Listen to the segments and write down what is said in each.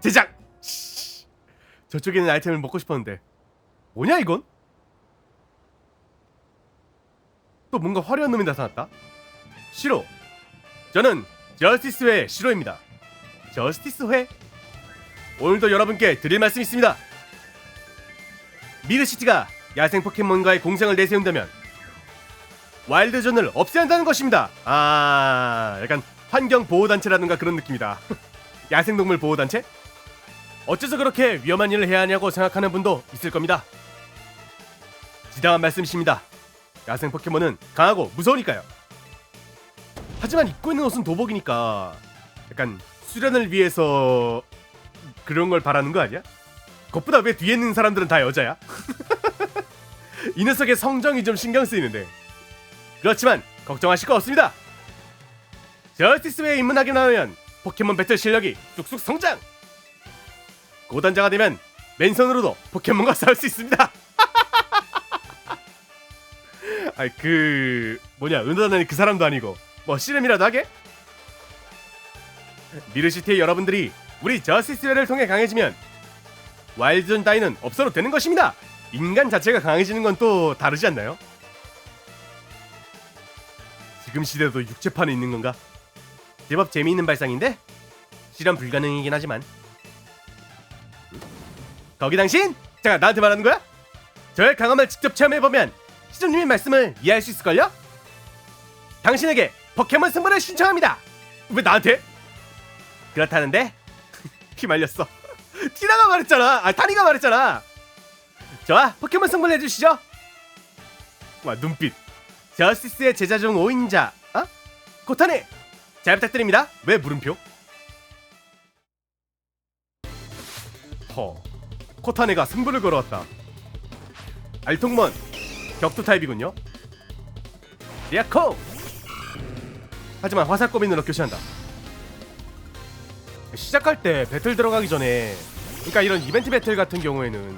제작. 씨. 저쪽에 있는 아이템을 먹고 싶었는데 뭐냐 이건? 또 뭔가 화려한 놈이 나타났다. 시로. 저는 저스티스회 시로입니다. 저스티스회. 오늘도 여러분께 드릴 말씀이 있습니다. 미르시티가 야생 포켓몬과의 공생을 내세운다면 와일드존을 없애야 한다는 것입니다. 아, 약간 환경 보호 단체라든가 그런 느낌이다. 야생동물 보호 단체? 어째서 그렇게 위험한 일을 해야 하냐고 생각하는 분도 있을 겁니다. 지당한 말씀이십니다. 야생 포켓몬은 강하고 무서우니까요. 하지만 입고 있는 옷은 도복이니까 약간 수련을 위해서 그런 걸 바라는 거 아니야? 그것보다 왜 뒤에 있는 사람들은 다 여자야? 이 녀석의 성정이 좀 신경 쓰이는데 그렇지만 걱정하실 거 없습니다. 저스티스웨에 입문하기만 하면 포켓몬 배틀 실력이 쑥쑥 성장. 고단자가 되면 맨손으로도 포켓몬과 싸울 수 있습니다. 아이 그 뭐냐 은하다는 그 사람도 아니고 뭐 씨름이라도 하게? 미르시티의 여러분들이 우리 저스티스웨를 통해 강해지면 와일드존 따위는 없어도 되는 것입니다. 인간 자체가 강해지는 건 또 다르지 않나요? 지금 시대도 육체판에 있는 건가? 제법 재미있는 발상인데 실현 불가능이긴 하지만 응? 거기 당신? 잠깐 나한테 말하는 거야? 저의 강함을 직접 체험해보면 시청님의 말씀을 이해할 수 있을걸요? 당신에게 포켓몬 승부를 신청합니다 왜 나한테? 그렇다는데? 휘말렸어 티나가 말했잖아 아 타니가 말했잖아 좋아 포켓몬 승부를 해주시죠 와 눈빛 저스티스의 제자 중 5인자 어? 코타네 잘 부탁드립니다 왜 물음표? 허 코타네가 승부를 걸어왔다. 알통몬 격투 타입이군요. 리아코! 하지만 화살 꼬민으로 교체한다. 시작할 때 배틀 들어가기 전에 그러니까 이런 이벤트 배틀 같은 경우에는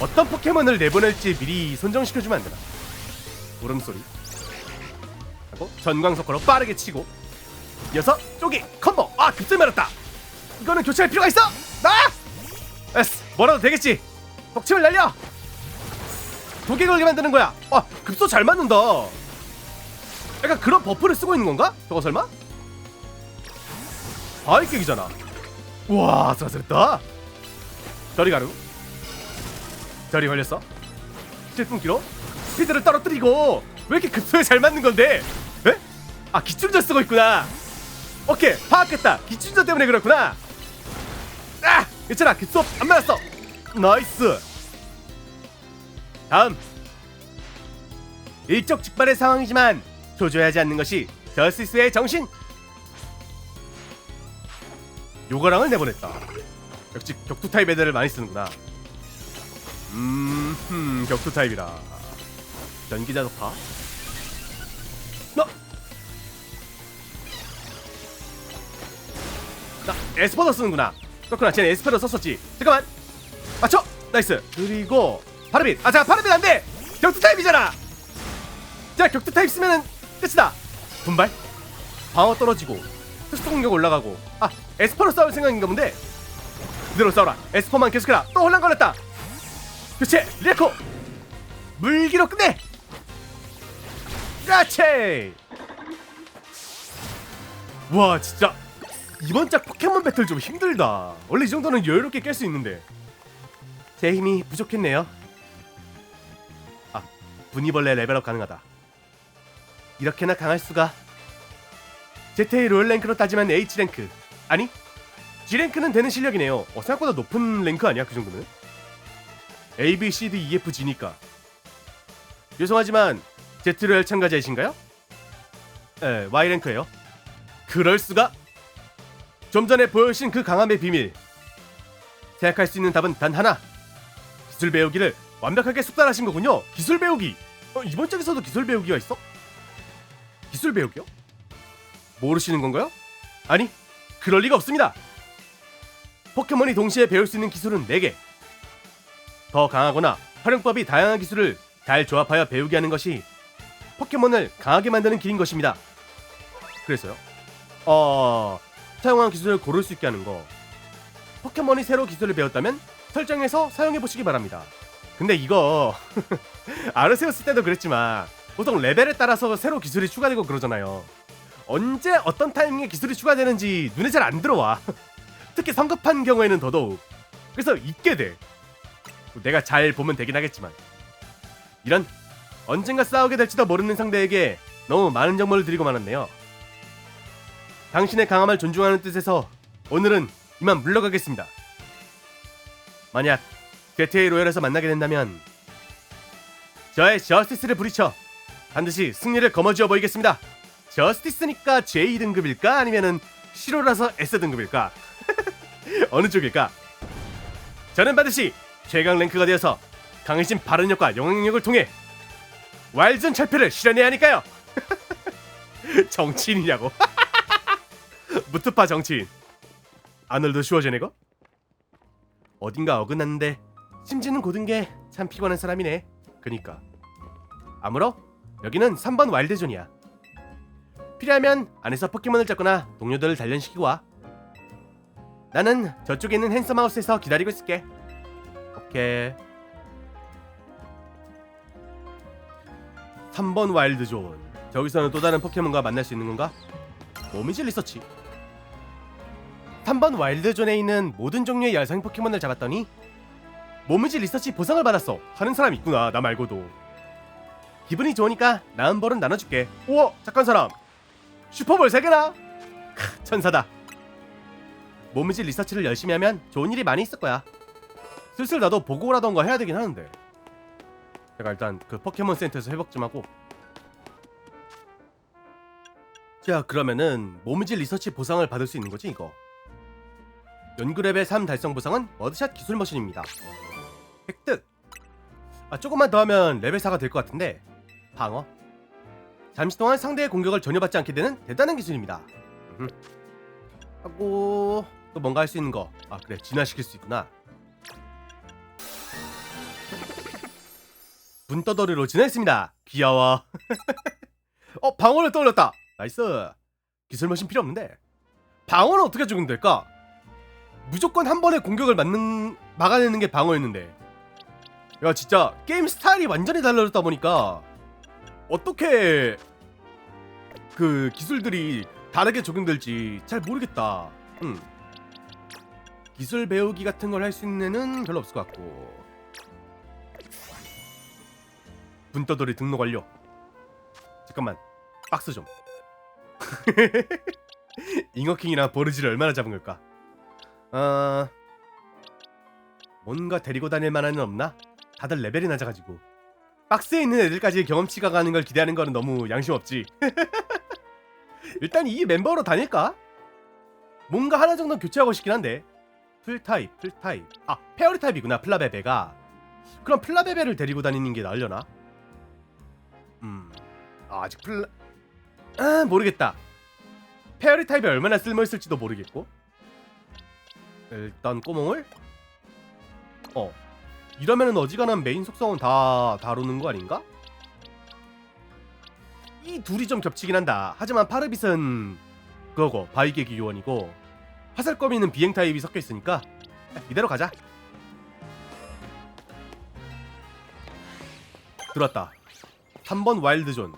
어떤 포켓몬을 내보낼지 미리 선정시켜주면 안 되나? 울음소리. 하고 전광석으로 빠르게 치고 이어서 쪼기 컴보! 아 급질 말았다! 이거는 교체할 필요가 있어! 나! 에스 뭐라도 되겠지? 독침을 날려! 독에 걸게 만드는 거야. 아 급소 잘 맞는다. 약간 그런 버프를 쓰고 있는 건가? 저거 설마? 바이격이잖아. 우와 아슬아슬했다. 저리 가루. 저리 걸렸어. 7분기로. 스피드를 떨어뜨리고. 왜 이렇게 급소에 잘 맞는 건데? 에? 아 기출자 쓰고 있구나. 오케이 파악했다. 기출자 때문에 그렇구나. 아 괜찮아 급소 안 맞았어. 나이스. 다음. 일촉즉발의 상황이지만 초조해하지 않는 것이 저스티스의 정신. 요거랑을 내보냈다. 역시 격투 타입 애들을 많이 쓰는구나. 음, 흠, 격투 타입이라. 전기자 독파. 나, 나 에스퍼더 쓰는구나. 그렇구나. 쟤는 에스퍼더 썼었지. 잠깐만. 맞춰. 나이스. 그리고 파르빗. 아, 자, 파르빗 안 돼. 격투 타입이잖아. 자, 격투 타입 쓰면은 끝이다. 분발. 방어 떨어지고 특수 공격 올라가고. 아, 에스퍼로 싸울 생각인가 본데. 그대로 싸워라. 에스퍼만 계속해라. 또 혼란 걸렸다. 그치 리코 물기로 끝내 그렇지 와 진짜 이번 작 포켓몬 배틀 좀 힘들다 원래 이 정도는 여유롭게 깰 수 있는데 제 힘이 부족했네요 아 분이벌레 레벨업 가능하다 이렇게나 강할 수가 제테의 랭크로 따지면 H랭크 아니 G랭크는 되는 실력이네요 어, 생각보다 높은 랭크 아니야 그 정도면 A, B, C, D, E, F, G니까. 죄송하지만 Z로열 참가자이신가요? 네, Y 랭크예요. 그럴 수가? 좀 전에 보여주신 그 강함의 비밀. 생각할 수 있는 답은 단 하나. 기술 배우기를 완벽하게 숙달하신 거군요. 기술 배우기. 어, 이번 작에서도 기술 배우기가 있어? 기술 배우기요? 모르시는 건가요? 아니, 그럴 리가 없습니다. 포켓몬이 동시에 배울 수 있는 기술은 4개. 더 강하거나 활용법이 다양한 기술을 잘 조합하여 배우게 하는 것이 포켓몬을 강하게 만드는 길인 것입니다. 그래서요. 어 사용한 기술을 고를 수 있게 하는 거. 포켓몬이 새로 기술을 배웠다면 설정에서 사용해 보시기 바랍니다. 근데 이거 아르세우스 때도 그랬지만 보통 레벨에 따라서 새로 기술이 추가되고 그러잖아요. 언제 어떤 타이밍에 기술이 추가되는지 눈에 잘 안 들어와. 특히 성급한 경우에는 더더욱. 그래서 잊게 돼. 내가 잘 보면 되긴 하겠지만. 이런 언젠가 싸우게 될지도 모르는 상대에게 너무 많은 정보를 드리고 말았네요. 당신의 강함을 존중하는 뜻에서 오늘은 이만 물러가겠습니다. 만약 게트웨이 로열에서 만나게 된다면 저의 저스티스를 부리쳐 반드시 승리를 거머쥐어 보이겠습니다. 저스티스니까 J 등급일까 아니면은 시로라서 S 등급일까? 어느 쪽일까? 저는 반드시 최강 랭크가 되어서 강해진 발언력과 영향력을 통해 와일전 철폐를 실현해야 하니까요. 정치인이냐고? 무트파 정치인. 아놀드 슈워제네거? 어딘가 어긋났는데 심지는 고든 게 참 피곤한 사람이네. 그니까. 아무러 여기는 3번 와일드존이야. 필요하면 안에서 포켓몬을 잡거나 동료들을 단련시키고 와. 나는 저쪽에 있는 핸섬 하우스에서 기다리고 있을게. 오케이. 3번 와일드존. 저기서는 또 다른 포켓몬과 만날 수 있는 건가? 몸이질 리서치. 3번 와일드존에 있는 모든 종류의 야생 포켓몬을 잡았더니 몸이질 리서치 보상을 받았어. 하는 사람 있구나. 나 말고도. 기분이 좋으니까 나은 벌은 나눠줄게. 우와, 잠깐 사람. 슈퍼볼 3개나? 크, 천사다. 몸이질 리서치를 열심히 하면 좋은 일이 많이 있을 거야. 슬슬 나도 보고라던가 해야 되긴 하는데. 제가 일단 그 포켓몬 센터에서 회복 좀 하고. 자, 그러면은 몸이질 리서치 보상을 받을 수 있는 거지 이거. 레벨 3 달성 보상은 머드샷 기술 머신입니다. 획득. 아 조금만 더 하면 레벨 4가 될 것 같은데 방어. 잠시 동안 상대의 공격을 전혀 받지 않게 되는 대단한 기술입니다. 하고 또 뭔가 할 수 있는 거. 아 그래 진화시킬 수 있구나. 분떠더리로 진화했습니다. 귀여워. 어 방어를 떠올렸다. 나이스. 기술 머신 필요 없는데 방어는 어떻게 죽으면 될까? 무조건 한 번에 공격을 맞는 막아내는 게 방어였는데 야 진짜 게임 스타일이 완전히 달라졌다 보니까 어떻게 그 기술들이 다르게 적용될지 잘 모르겠다. 음. 기술 배우기 같은 걸 할 수 있는 애는 별로 없을 것 같고. 분떠돌이 등록 완료. 잠깐만 박스 좀. 잉어킹이랑 버르지를 얼마나 잡은 걸까? 어... 뭔가 데리고 다닐 만한 애 없나? 다들 레벨이 낮아가지고 박스에 있는 애들까지 경험치가 가는 걸 기대하는 거는 너무 양심 없지. 일단 이 멤버로 다닐까? 뭔가 하나 정도 교체하고 싶긴 한데 풀 타입, 풀 타입. 아 페어리 타입이구나 플라베베가. 그럼 플라베베를 데리고 다니는 게 나으려나? 음, 아, 아직 플라 아 모르겠다. 페어리 타입이 얼마나 쓸모 있을지도 모르겠고. 일단 꼬몽을 어 이러면은 어지간한 메인 속성은 다 다루는 거 아닌가? 이 둘이 좀 겹치긴 한다. 하지만 파르빗은 그거고 바위계기 요원이고 화살거미는 비행 타입이 섞여 있으니까 이대로 가자. 들어왔다. 3번 와일드 존.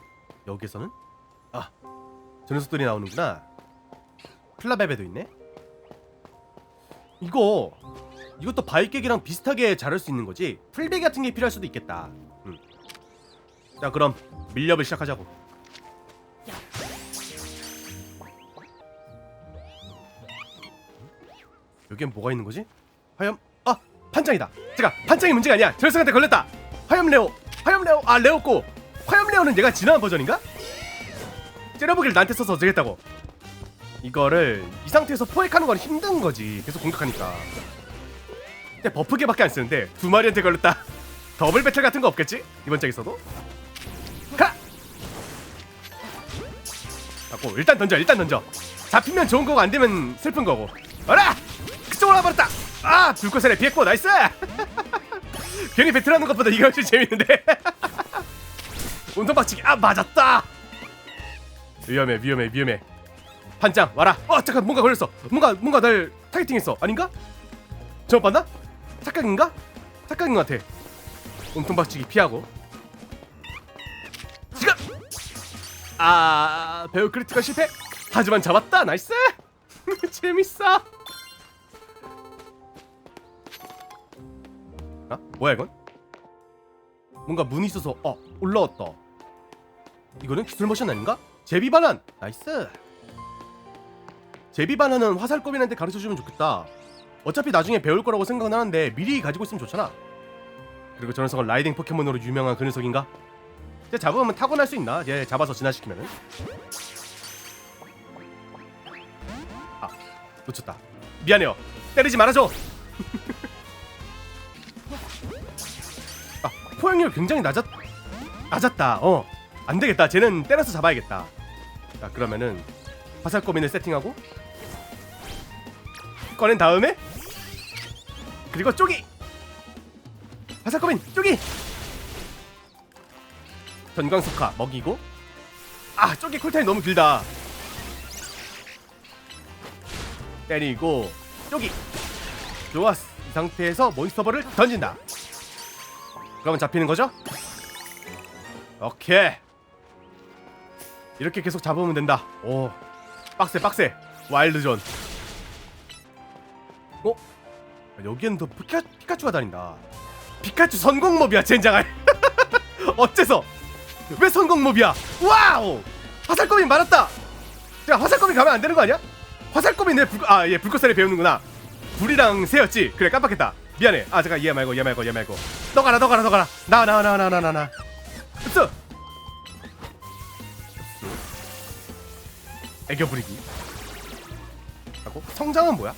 여기서는 아, 저 녀석들이 나오는구나. 플라베베도 있네. 이거 이것도 바위깨기랑 비슷하게 자랄 수 있는 거지? 풀베기 같은 게 필요할 수도 있겠다. 음. 자 그럼 밀렵을 시작하자고. 여기엔 뭐가 있는 거지? 화염? 아 판장이다. 제가 판장이 문제가 아니야. 저 녀석한테 걸렸다. 화염 레오 화염 레오 아 레오꼬. 화염 레오는 얘가 진화한 버전인가? 째려보기를 나한테 써서 어쩌겠다고 이거를 이 상태에서 포획하는 건 힘든 거지 계속 공격하니까 근데 버프계밖에 안 쓰는데 두 마리한테 걸렸다 더블 배틀 같은 거 없겠지? 이번 장에서도 가! 갖고 일단 던져 일단 던져 잡히면 좋은 거고 안 되면 슬픈 거고 어라! 그쪽으로 와버렸다 아! 불꽃살에 피했고 나이스! 괜히 배틀하는 것보다 이거 훨씬 재밌는데 운동 박치기 아 맞았다 위험해 위험해 위험해 반장 와라. 어 잠깐 뭔가 걸렸어. 뭔가 뭔가 날 타겟팅했어. 아닌가? 잘못 봤나? 착각인가? 착각인 것 같아. 몸통 박치기 피하고. 지금 아 배우 크리티컬 실패. 하지만 잡았다. 나이스! 재밌어. 아 뭐야 이건? 뭔가 문이 있어서 어 올라왔다. 이거는 기술 모션 아닌가? 제비 반환. 나이스 제비 반환은 화살검이한테 가르쳐주면 좋겠다. 어차피 나중에 배울 거라고 생각은 하는데 미리 가지고 있으면 좋잖아. 그리고 저 녀석은 라이딩 포켓몬으로 유명한 그 녀석인가? 이제 잡으면 타고날 수 있나? 얘 잡아서 진화시키면은. 아 놓쳤다. 미안해요. 때리지 말아줘. 아 포용률 굉장히 낮았 낮았다. 어 안되겠다. 쟤는 때려서 잡아야겠다. 자 그러면은 화살꼬민을 세팅하고 꺼낸 다음에 그리고 쪼기! 화살꼬민 쪼기! 전광석화 먹이고. 아 쪼기 쿨타임 너무 길다. 때리고 쪼기! 좋았어 이 상태에서 몬스터볼을 던진다. 그러면 잡히는 거죠? 오케이. 이렇게 계속 잡으면 된다. 오. 빡세 빡세. 와일드존 어? 아, 여기엔 더 피카, 피카츄가 다닌다. 피카츄 선공몹이야 젠장할. 어째서? 왜 선공몹이야? 와우! 화살검이 많았다! 야 화살검이 가면 안 되는 거 아니야? 화살검이 내 불, 아, 얘 불꽃살이 배우는구나. 불이랑 새였지? 그래 깜빡했다. 미안해. 아 잠깐 얘 말고 얘 말고 얘 말고. 너 가라 너 가라 너 가라. 나 나 나 나 나 나나. 흡수 애교 부리기. 하고 성장은 뭐야?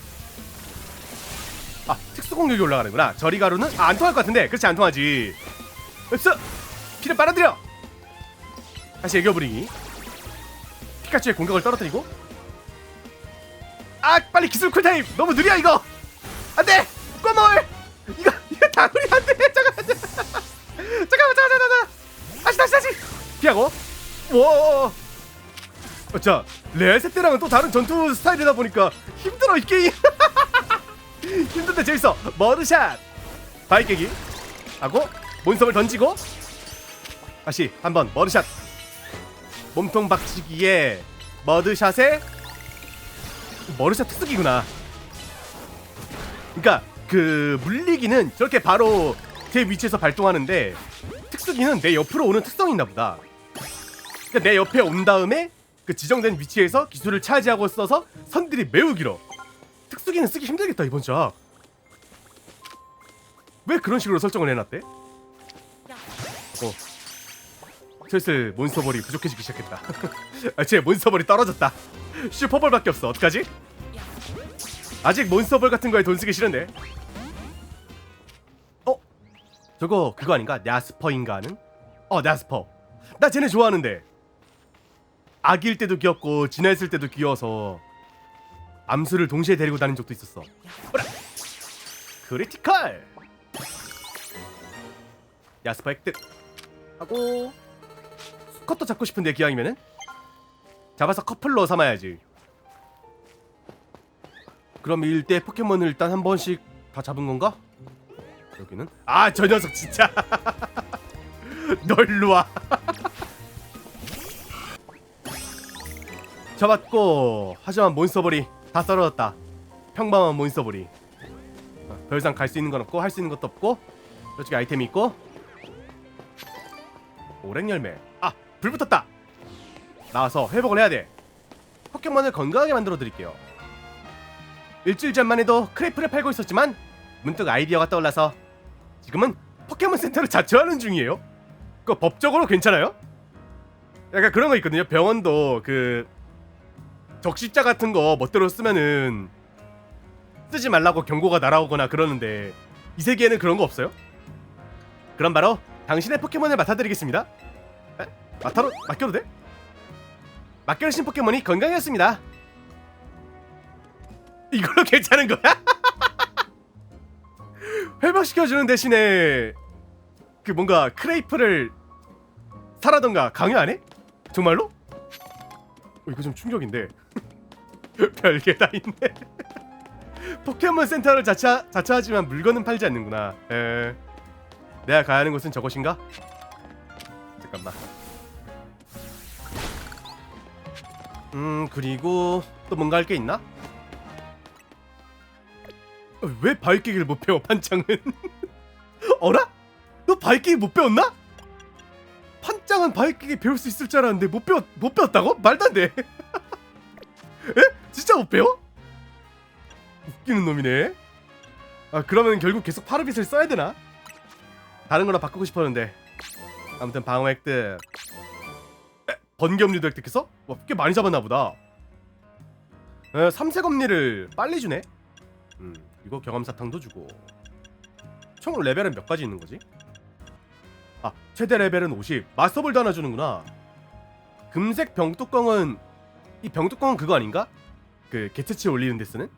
아 특수 공격이 올라가는구나. 저리 가루는 아, 안 통할 것 같은데. 그렇지 안 통하지. 흡수 피를 빨아들여. 다시 애교 부리기 피카츄의 공격을 떨어뜨리고. 아 빨리 기술 쿨타임. 너무 느려 이거. 안돼! 꼬물 이거 이거 다구리 안돼. 잠깐만 잠깐만 잠깐만 잠깐만. 다시 다시 다시. 피하고. 와 어, 자 레알세 때랑은 또 다른 전투 스타일이다 보니까 힘들어 이 게임 힘든데 재밌어. 머드샷. 바위 깨기. 하고 몬스터를 던지고. 다시 한번 머드샷. 몸통 박치기에 머드샷에 머드샷 특수기구나. 그러니까 그 물리기는 저렇게 바로 제 위치에서 발동하는데 특수기는 내 옆으로 오는 특성이 있나 보다. 그러니까 내 옆에 온 다음에 그 지정된 위치에서 기술을 차지하고 써서 선들이 매우 길어 특수기는 쓰기 힘들겠다 이번 작. 왜 그런 식으로 설정을 해놨대? 어. 슬슬 몬스터볼이 부족해지기 시작했다. 아, 제 몬스터볼이 떨어졌다. 슈퍼볼밖에 없어. 어떡하지? 아직 몬스터볼 같은 거에 돈 쓰기 싫은데. 어? 저거 그거 아닌가? 야스퍼인가 하는? 어, 야스퍼. 나 쟤네 좋아하는데. 아기일 때도 귀엽고 진화했을 때도 귀여워서 암수를 동시에 데리고 다닌 적도 있었어. 오라! 크리티컬! 야스퍼 획득 하고 수컷도 잡고 싶은데 기왕이면은 잡아서 커플로 삼아야지. 그럼 일대 포켓몬을 일단 한 번씩 다 잡은 건가? 여기는 아 저 녀석 진짜 널 일로 와 잡았고 하지만 몬스터볼이 다 떨어졌다. 평범한 몬스터볼이. 어, 더 이상 갈 수 있는 건 없고 할 수 있는 것도 없고 저쪽에 아이템이 있고. 오랭 열매. 아불 붙었다. 나와서 회복을 해야 돼. 포켓몬을 건강하게 만들어 드릴게요. 일주일 전만 해도 크레이프를 팔고 있었지만 문득 아이디어가 떠올라서 지금은 포켓몬 센터를 자처하는 중이에요. 그거 법적으로 괜찮아요? 약간 그런 거 있거든요. 병원도 그 적십자 같은 거 멋대로 쓰면은 쓰지 말라고 경고가 날아오거나 그러는데 이 세계에는 그런 거 없어요? 그럼 바로 당신의 포켓몬을 맡아드리겠습니다. 에? 맡아로 맡겨도 돼? 맡겨주신 포켓몬이 건강했습니다. 이걸로 괜찮은 거야? 회복시켜주는 대신에 그 뭔가 크레이프를 사라던가 강요 안 해? 정말로? 어, 이거 좀 충격인데 별게 다 있네 포켓몬 센터를 자차, 자처하지만 물건은 팔지 않는구나 에... 내가 가야 하는 곳은 저곳인가? 잠깐만 음 그리고 또 뭔가 할 게 있나? 어, 왜 바위깨기를 못 배워 판짱은? 어라? 너 바위깨기 못 배웠나? 판짱은 바위깨기 배울 수 있을 줄 알았는데 못 배웠 못 배웠다고? 말도 안 돼. 에? 진짜 못 배워? 웃기는 놈이네. 아 그러면 결국 계속 파르빗을 써야 되나? 다른 거랑 바꾸고 싶었는데 아무튼 방어 획득 에? 번개엄리도 획득했어? 와, 꽤 많이 잡았나 보다 에, 삼색엄리를 빨리 주네 음 이거 경험 사탕도 주고 총 레벨은 몇 가지 있는 거지? 아 최대 레벨은 50 마스터볼도 하나 주는구나 금색 병뚜껑은 이 병뚜껑은 그거 아닌가? 그 개체치 올리는 데 쓰는?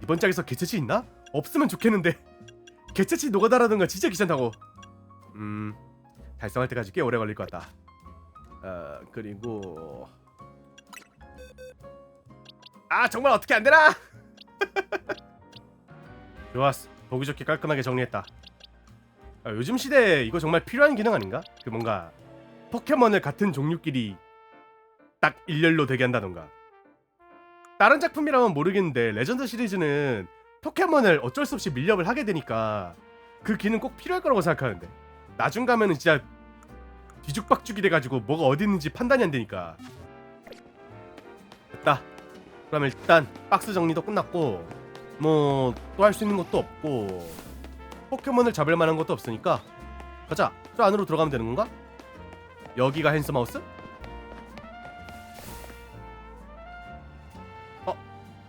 이번 짝에서 개체치 있나? 없으면 좋겠는데. 개체치 노가다라던가 진짜 귀찮다고. 음 달성할 때까지 꽤 오래 걸릴 것 같다. 어 그리고 아 정말 어떻게 안 되나? 좋았어. 보기 좋게 깔끔하게 정리했다. 아, 요즘 시대에 이거 정말 필요한 기능 아닌가? 그 뭔가 포켓몬을 같은 종류끼리 딱 일렬로 되게 한다던가 다른 작품이라면 모르겠는데 레전드 시리즈는 포켓몬을 어쩔 수 없이 밀렵을 하게 되니까 그 기능 꼭 필요할 거라고 생각하는데 나중 가면은 진짜 뒤죽박죽이 돼가지고 뭐가 어디 있는지 판단이 안 되니까 됐다 그럼 일단 박스 정리도 끝났고 뭐 또 할 수 있는 것도 없고 포켓몬을 잡을 만한 것도 없으니까 가자 저 안으로 들어가면 되는 건가? 여기가 핸스마우스?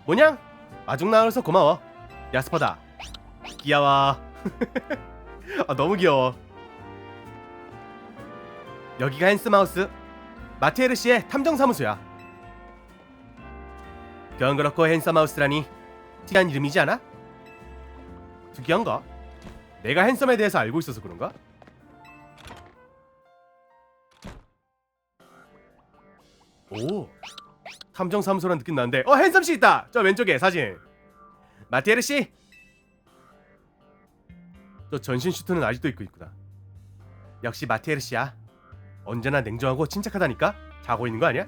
뭐냐? 아중 나와서 고마워 야스퍼다 귀여워 아 너무 귀여워 여기가 핸스마우스 마티에르 씨의 탐정 사무소야 그건 그렇고 핸섬마우스라니 특이한 이름이지 않아? 특이한가? 내가 핸섬에 대해서 알고 있어서 그런가? 오 탐정사무소란 느낌 나는데 어 핸섬 씨 있다 저 왼쪽에 사진 마티에르 씨저 전신 슈트는 아직도 입고 있구나 역시 마티에르 씨야 언제나 냉정하고 침착하다니까 자고 있는 거 아니야?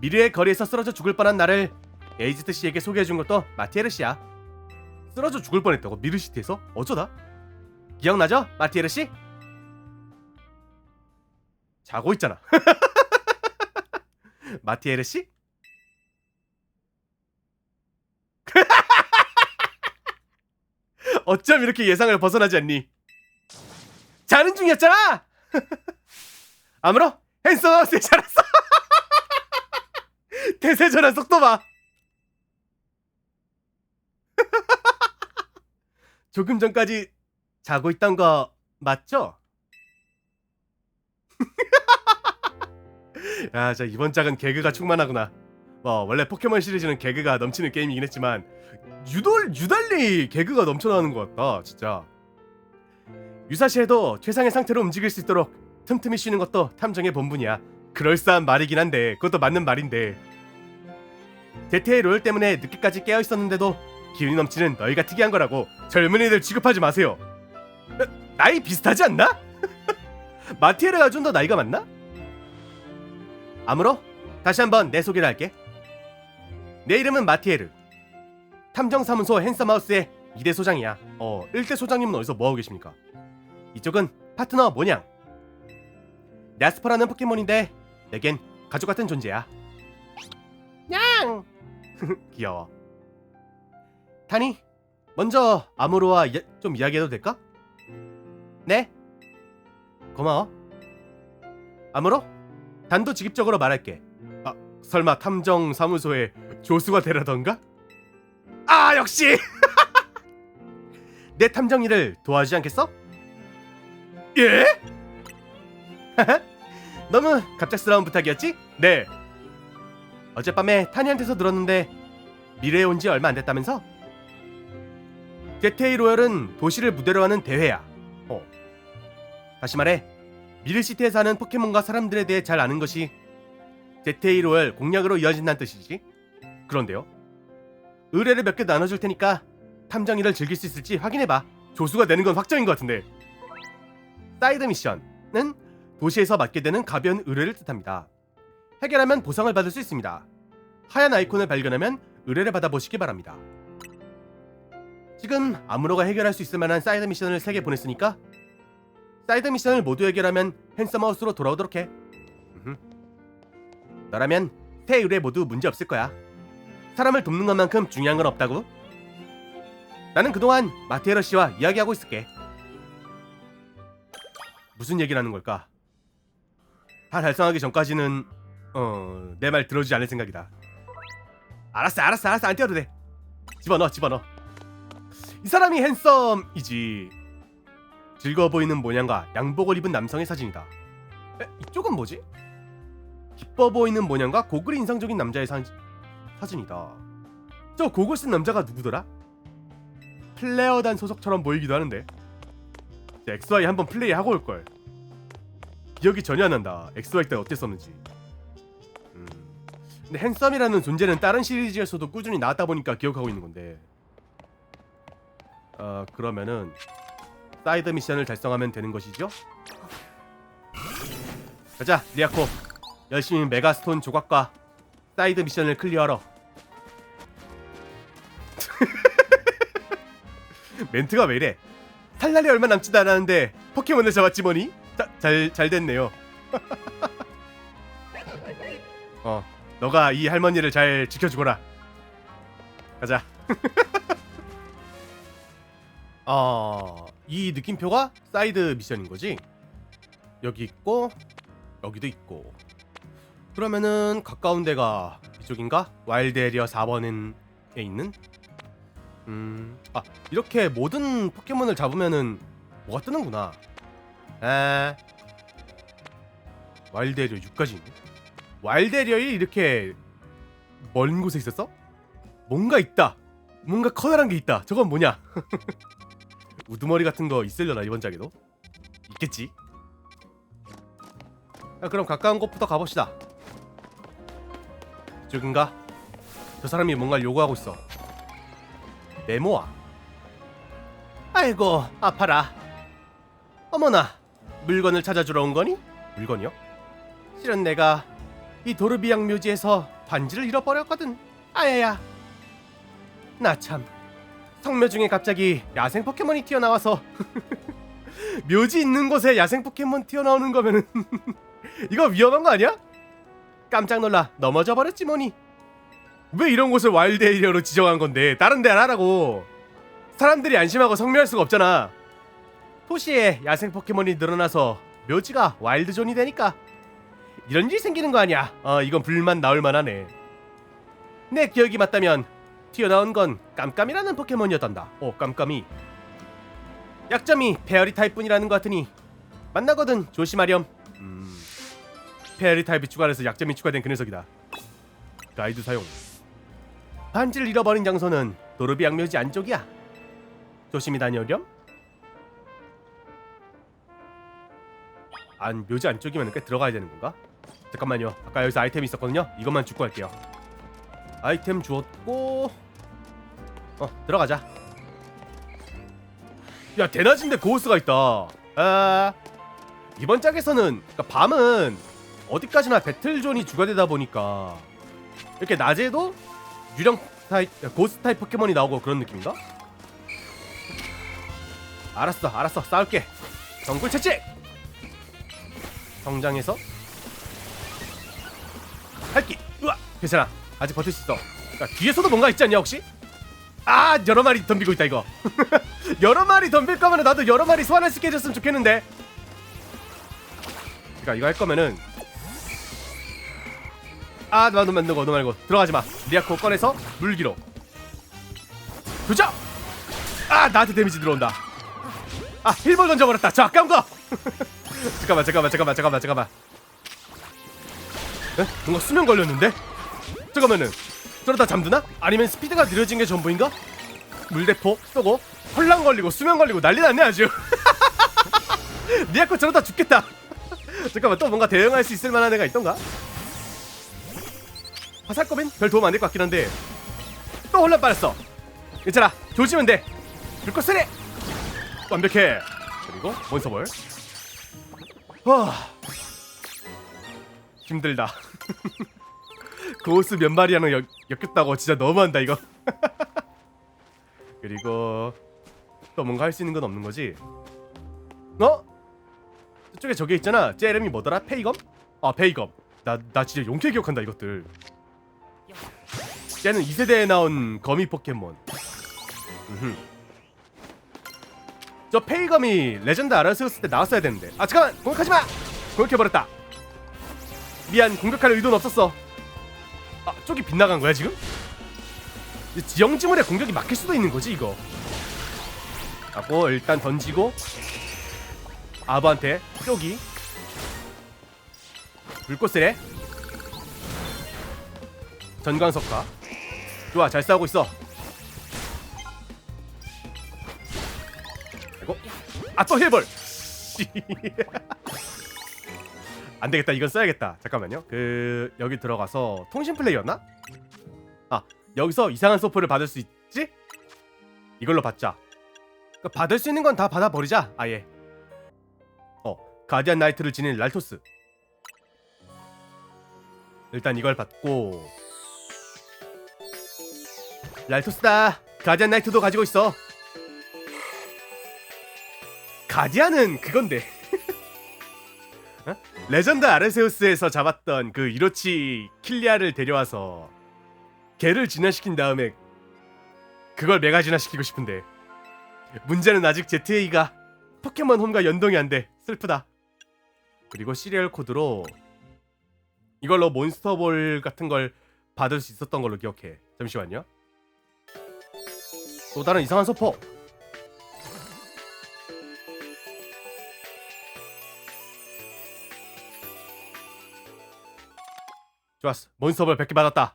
미르의 거리에서 쓰러져 죽을 뻔한 나를 에이지트 씨에게 소개해준 것도 마티에르 씨야. 쓰러져 죽을 뻔했다고 미르시티에서 어쩌다? 기억나죠, 마티에르 씨? 자고 있잖아. 마티에르 씨? 어쩜 이렇게 예상을 벗어나지 않니? 자는 중이었잖아. 아무로 핸섬 세 잘했어. 대세 전환 속도 봐. 조금 전까지 자고 있던 거 맞죠? 야, 자 이번 작은 개그가 충만하구나. 뭐 원래 포켓몬 시리즈는 개그가 넘치는 게임이긴 했지만 유돌 유달리 개그가 넘쳐나는 것 같다, 진짜. 유사시에도 최상의 상태로 움직일 수 있도록 틈틈이 쉬는 것도 탐정의 본분이야. 그럴싸한 말이긴 한데 그것도 맞는 말인데 대퇴의 롤 때문에 늦게까지 깨어 있었는데도 기운이 넘치는 너희가 특이한 거라고 젊은이들 취급하지 마세요. 나, 나이 비슷하지 않나? 마티에르가 좀 더 나이가 많나? 아무로 다시 한번 내 소개를 할게. 내 이름은 마티에르. 탐정사무소 핸섬하우스의 2대 소장이야. 어, 1대 소장님은 어디서 뭐하고 계십니까? 이쪽은 파트너 모냥. 야스퍼라는 포켓몬인데 내겐 가족 같은 존재야. 냥! 귀여워. 타니, 먼저 아무로와 이야- 좀 이야기해도 될까? 네. 고마워. 아무로? 단도직입적으로 말할게. 아, 설마 탐정 사무소에 조수가 되라던가? 아, 역시. 내 탐정 일을 도와주지 않겠어? 예? 너무 갑작스러운 부탁이었지? 네. 어젯밤에 타니한테서 들었는데 미래에 온 지 얼마 안 됐다면서? 게테이 로열은 도시를 무대로 하는 대회야. 어. 다시 말해, 미르시티에서 하는 포켓몬과 사람들에 대해 잘 아는 것이 게테이 로열 공략으로 이어진다는 뜻이지. 그런데요. 의뢰를 몇 개 나눠줄 테니까 탐정 일을 즐길 수 있을지 확인해봐. 조수가 되는 건 확정인 것 같은데. 사이드 미션은 도시에서 맡게 되는 가벼운 의뢰를 뜻합니다. 해결하면 보상을 받을 수 있습니다. 하얀 아이콘을 발견하면 의뢰를 받아보시기 바랍니다. 지금 아무로가 해결할 수 있을 만한 사이드 미션을 3개 보냈으니까 사이드 미션을 모두 해결하면 핸섬하우스로 돌아오도록 해. 너라면 세 의뢰 모두 문제 없을 거야. 사람을 돕는 것만큼 중요한 건 없다고. 나는 그동안 마테르 씨와 이야기하고 있을게. 무슨 얘기를 하는 걸까? 다 달성하기 전까지는 어, 내 말 들어주지 않을 생각이다. 알았어, 알았어, 알았어, 안 뛰어도 돼. 집어넣어, 집어넣어. 이 사람이 핸섬이지. 즐거워 보이는 모양과 양복을 입은 남성의 사진이다. 에, 이쪽은 뭐지? 기뻐 보이는 모양과 고글이 인상적인 남자의 사, 사진이다. 저 고글 쓴 남자가 누구더라? 플레어단 소속처럼 보이기도 하는데. XY 한번 플레이하고 올 걸. 기억이 전혀 안 난다. XY 때 어땠었는지. 음. 근데 핸섬이라는 존재는 다른 시리즈에서도 꾸준히 나왔다 보니까 기억하고 있는 건데. 어 그러면은 사이드 미션을 달성하면 되는 것이죠? 가자 리아코. 열심히 메가스톤 조각과 사이드 미션을 클리어하러. 멘트가 왜 이래? 살 날이 얼마 남지도 않았는데 포켓몬을 잡았지 뭐니? 잘, 잘 됐네요. 어 너가 이 할머니를 잘 지켜주거라. 가자. 어, 이 느낌표가 사이드 미션인 거지? 여기 있고 여기도 있고 그러면은 가까운 데가 이쪽인가? 와일드 에리어 4번에 있는? 음, 아 이렇게 모든 포켓몬을 잡으면은 뭐가 뜨는구나 에 와일드 에리어 6까지 있네 와일드 에리어에 이렇게 먼 곳에 있었어? 뭔가 있다 뭔가 커다란 게 있다 저건 뭐냐 우두머리 같은 거 있으려나 이번 장에도? 있겠지. 자, 그럼 가까운 곳부터 가봅시다. 저긴가? 저 사람이 뭔가 요구하고 있어. 메모아. 아이고 아파라. 어머나 물건을 찾아주러 온 거니? 물건이요? 실은 내가 이 도르비앙 묘지에서 반지를 잃어버렸거든. 아야야. 나 참. 성묘 중에 갑자기 야생 포켓몬이 튀어나와서 묘지 있는 곳에 야생 포켓몬 튀어나오는 거면은 이거 위험한 거 아니야? 깜짝 놀라. 넘어져 버렸지 뭐니? 왜 이런 곳을 와일드 에리어로 지정한 건데 다른 데 하라고? 사람들이 안심하고 성묘할 수가 없잖아. 도시에 야생 포켓몬이 늘어나서 묘지가 와일드 존이 되니까. 이런 일이 생기는 거 아니야. 어 이건 불만 나올 만하네. 내 기억이 맞다면 튀어나온 건 깜깜이라는 포켓몬이었단다. 오 깜깜이. 약점이 페어리 타입뿐이라는 것 같으니 만나거든 조심하렴. 음, 페어리 타입이 추가돼서 약점이 추가된 그 녀석이다. 가이드 사용. 반지를 잃어버린 장소는 도르비 양묘지 안쪽이야. 조심히 다녀렴. 안 묘지 안쪽이면 꽤 들어가야 되는 건가? 잠깐만요. 아까 여기서 아이템이 있었거든요. 이것만 줍고 할게요. 아이템 주었고 어 들어가자. 야 대낮인데 고우스가 있다. 아 이번 짝에서는 그러니까 밤은 어디까지나 배틀존이 주가되다 보니까 이렇게 낮에도 유령 타입 고스트 타입 포켓몬이 나오고 그런 느낌인가? 알았어 알았어. 싸울게. 정글 채찍! 성장해서 할기! 우와 괜찮아. 아직 버틸 수 있어. 야, 뒤에서도 뭔가 있지 않냐 혹시? 아 여러 마리 덤비고 있다 이거 여러 마리 덤빌 거면 나도 여러 마리 소환할 수 있게 해줬으면 좋겠는데 그니까 이거 할 거면은 아, 너 말고, 너 말고. 들어가지 마. 리아코 꺼내서 물기로. 도전! 아, 나한테 데미지 들어온다. 아, 힐볼 던져버렸다. 저 아까운 거! 잠깐만, 잠깐만, 잠깐만, 잠깐만, 잠깐만. 에? 뭔가 수면 걸렸는데? 잠깐만은. 저러다 잠드나? 아니면 스피드가 느려진 게 전부인가? 물대포 쏘고 헐랑 걸리고 수면 걸리고 난리 났네 아주. 리아코 저러다 죽겠다. 잠깐만 또 뭔가 대응할 수 있을 만한 애가 있던가? 화살거민 별 도움 안 될 것 같긴 한데 또 혼란 빠졌어 괜찮아 조지면 돼 불꽃 세례 완벽해 그리고 몬스터볼 와 힘들다 고스 몇 마리야는 역, 엮였다고 진짜 너무한다 이거. 그리고 또 뭔가 할 수 있는 건 없는 거지? 어? 저쪽에 저게 있잖아. 쟤 이름이 뭐더라? 페이검? 아 페이검. 나, 나 진짜 용케 기억한다 이것들. 쟤는 2세대에 나온 거미 포켓몬. 저 페이검이 레전드 아라스였을 때 나왔어야 되는데. 아 잠깐만! 공격하지마! 공격해버렸다. 미안 공격할 의도는 없었어 아 쪽이 빗나간 거야 지금? 이 지형지물의 공격이 막힐 수도 있는 거지 이거. 하고 일단 던지고 아부한테 쪽이. 불꽃세례 전광석화. 좋아 잘 싸우고 있어. 그리고. 아또 힐볼 안 되겠다. 이건 써야겠다. 잠깐만요. 그 여기 들어가서 통신 플레이였나? 아 여기서 이상한 소프를 받을 수 있지? 이걸로 받자. 그러니까 받을 수 있는 건 다 받아 버리자. 아예. 어 가디안 나이트를 지닌 랄토스. 일단 이걸 받고. 랄토스다. 가디안 나이트도 가지고 있어. 가디안은 그건데 어? 레전드 아르세우스에서 잡았던 그 이로치 킬리아를 데려와서 걔를 진화시킨 다음에 그걸 메가 진화시키고 싶은데. 문제는 아직 ZA가 포켓몬 홈과 연동이 안 돼. 슬프다. 그리고 시리얼 코드로 이걸로 몬스터볼 같은 걸 받을 수 있었던 걸로 기억해. 잠시만요. 또 다른 이상한 소포 좋았어. 몬스터볼 100개 받았다.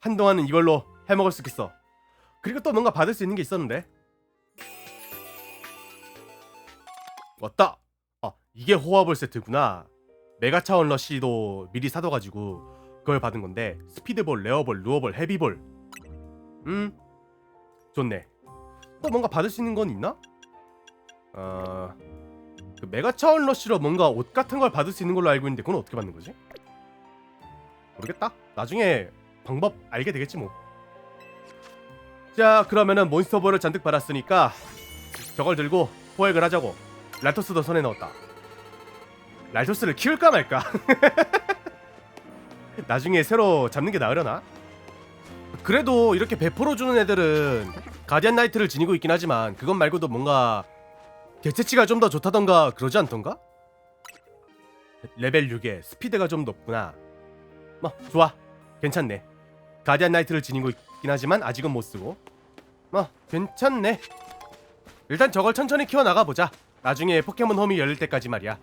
한동안은 이걸로 해먹을 수 있겠어. 그리고 또 뭔가 받을 수 있는 게 있었는데? 왔다. 아 이게 호화볼 세트구나. 메가 차원 러쉬도 미리 사둬가지고 그걸 받은 건데 스피드볼, 레어볼, 루어볼, 헤비볼. 음? 좋네. 또 뭔가 받을 수 있는 건 있나? 어... 그 메가 차원 러쉬로 뭔가 옷 같은 걸 받을 수 있는 걸로 알고 있는데 그건 어떻게 받는 거지? 모르겠다 나중에 방법 알게 되겠지 뭐. 자 그러면은 몬스터볼을 잔뜩 받았으니까 저걸 들고 포획을 하자고. 랄토스도 손에 넣었다. 랄토스를 키울까 말까. 나중에 새로 잡는 게 나으려나? 그래도 이렇게 배포로 주는 애들은 가디안 나이트를 지니고 있긴 하지만 그것 말고도 뭔가 개체치가 좀 더 좋다던가 그러지 않던가? 레벨 6에 스피드가 좀 높구나. 뭐 좋아 괜찮네. 가디안 나이트를 지니고 있긴 하지만 아직은 못 쓰고. 뭐 괜찮네. 일단 저걸 천천히 키워 나가 보자. 나중에 포켓몬 홈이 열릴 때까지 말이야.